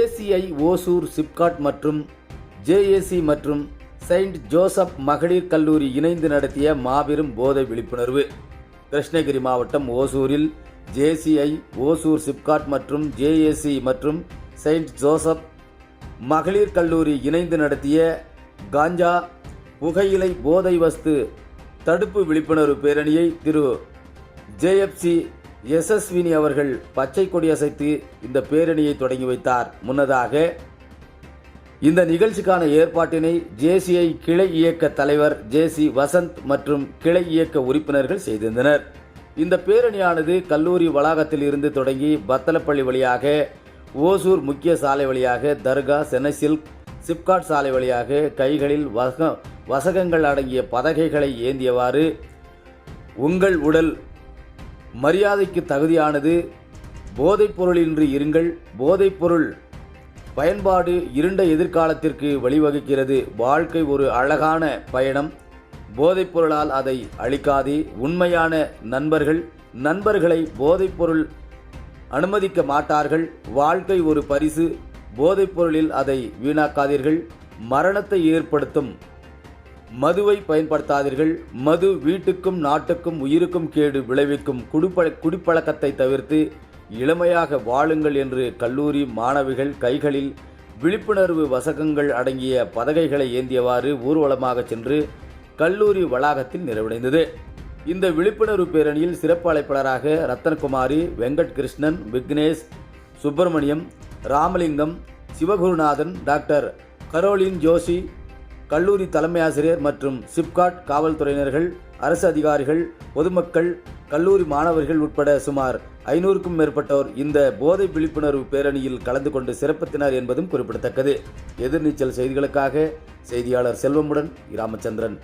ACI Hosur SIPCOT மற்றும் JAC மற்றும் Saint Joseph மகளிர் கல்லூரி இணைந்து நடத்திய மாபெரும் போதை விழிப்புணர்வு. கிருஷ்ணகிரி மாவட்டம் ஓசூரில் ஜேசிஐ ஓசூர் சிப்காட் மற்றும் ஜேஏசி மற்றும் செயின்ட் ஜோசப் மகளிர் கல்லூரி இணைந்து நடத்திய காஞ்சா புகையிலை போதை வஸ்து தடுப்பு விழிப்புணர்வு பேரணியை திரு. ஜேஎஃப்சி யசஸ்வினி அவர்கள் பச்சை கொடி அசைத்து இந்த பேரணியை தொடங்கி வைத்தார். முன்னதாக இந்த நிகழ்ச்சிக்கான ஏற்பாட்டினை ஜேசிஐ கிளை இயக்க தலைவர் ஜேசி வசந்த் மற்றும் கிளை இயக்க உறுப்பினர்கள் செய்திருந்தனர். இந்த பேரணியானது கல்லூரி வளாகத்தில் இருந்து தொடங்கி பத்தலப்பள்ளி வழியாக ஓசூர் முக்கிய சாலை வழியாக தர்கா செனசில்க் சிப்காட் சாலை வழியாக கைகளில் வக வசகங்கள் அடங்கிய பதகைகளை ஏந்தியவாறு உங்கள் உடல் மரியாதைக்கு தகுதியானது. போதைப்பொருளின்றி இருங்கள். போதைப்பொருள் பயன்பாடு இருண்ட எதிர்காலத்திற்கு வழிவகுக்கிறது. வாழ்க்கை ஒரு அழகான பயணம். போதைப்பொருளால் அதை அழிக்காதே. உண்மையான நண்பர்கள் நண்பர்களை போதைப்பொருள் அனுமதிக்க மாட்டார்கள். வாழ்க்கை ஒரு பரிசு. போதைப்பொருளில் அதை வீணாக்காதீர்கள். மரணத்தை ஏற்படுத்தும். மதுவை பயன்படுத்தாதீர்கள். மது வீட்டுக்கும் நாட்டுக்கும் உயிருக்கும் கேடு விளைவிக்கும் குடிப்பழ குடிப்பழக்கத்தை தவிர்த்து இளமையாக வாழுங்கள் என்று கல்லூரி மாணவிகள் கைகளில் விழிப்புணர்வு வசகங்கள் அடங்கிய பதகைகளை ஏந்தியவாறு ஊர்வலமாக சென்று கல்லூரி வளாகத்தில் நிறைவடைந்தது. இந்த விழிப்புணர்வு பேரணியில் சிறப்பு அழைப்பாளராக ரத்தனகுமாரி வெங்கட் கிருஷ்ணன் விக்னேஷ் சுப்பிரமணியம் ராமலிங்கம் சிவகுருநாதன் டாக்டர் கரோலின் ஜோஷி கல்லூரி தலைமை ஆசிரியர் மற்றும் சிப்காட் காவல்துறையினர்கள் அரசு அதிகாரிகள் பொதுமக்கள் கல்லூரி மாணவர்கள் உட்பட சுமார் ஐநூறுக்கும் மேற்பட்டோர் இந்த போதை விழிப்புணர்வு பேரணியில் கலந்து கொண்டு சிறப்பித்தனர் என்பதும் குறிப்பிடத்தக்கது. எதிர்நீச்சல் செய்திகளுக்காக செய்தியாளர் செல்வமுடன் ராமச்சந்திரன்